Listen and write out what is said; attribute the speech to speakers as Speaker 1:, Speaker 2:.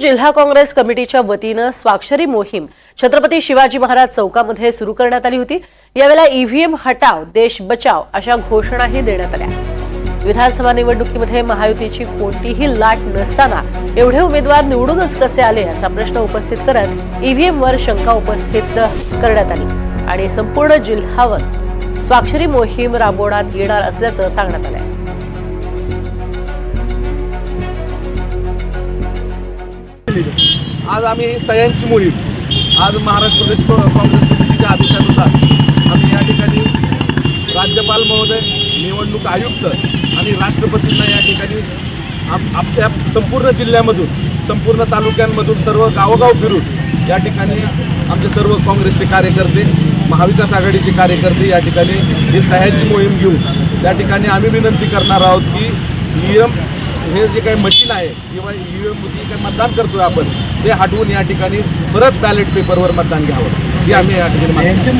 Speaker 1: जिल्हा काँग्रेस कमिटीच्या वतीनं स्वाक्षरी मोहीम छत्रपती शिवाजी महाराज चौकामध्ये सुरू करण्यात आली होती. यावेळेला ईव्हीएम हटाव देश बचाव अशा घोषणाही देण्यात आल्या. विधानसभा निवडणुकीमध्ये महायुतीची कोणतीही लाट नसताना एवढे उमेदवार निवडूनच कसे आले असा प्रश्न उपस्थित करत ईव्हीएमवर शंका उपस्थित करण्यात आली आणि संपूर्ण जिल्ह्यावर स्वाक्षरी मोहीम राबवण्यात येणार असल्याचं सांगण्यात आलं
Speaker 2: आज आम्ही सह्यांची मोहीम. आज महाराष्ट्र प्रदेश काँग्रेस कमिटीच्या आदेशानुसार आम्ही या ठिकाणी राज्यपाल महोदय निवडणूक आयुक्त आणि राष्ट्रपतींना या ठिकाणी आप आपल्या संपूर्ण जिल्ह्यामधून संपूर्ण तालुक्यांमधून सर्व गावोगाव फिरून या ठिकाणी आमचे सर्व काँग्रेसचे कार्यकर्ते महाविकास आघाडीचे कार्यकर्ते या ठिकाणी ही सह्याची मोहीम घेऊन या ठिकाणी आम्ही विनंती करणार आहोत की नियम हे जे काही मशीन आहे किंवा ईव्हीएम जे काही मतदान करतोय आपण ते हटवून या ठिकाणी परत बॅलेट पेपरवर मतदान घ्यावं. ही आम्ही या ठिकाणी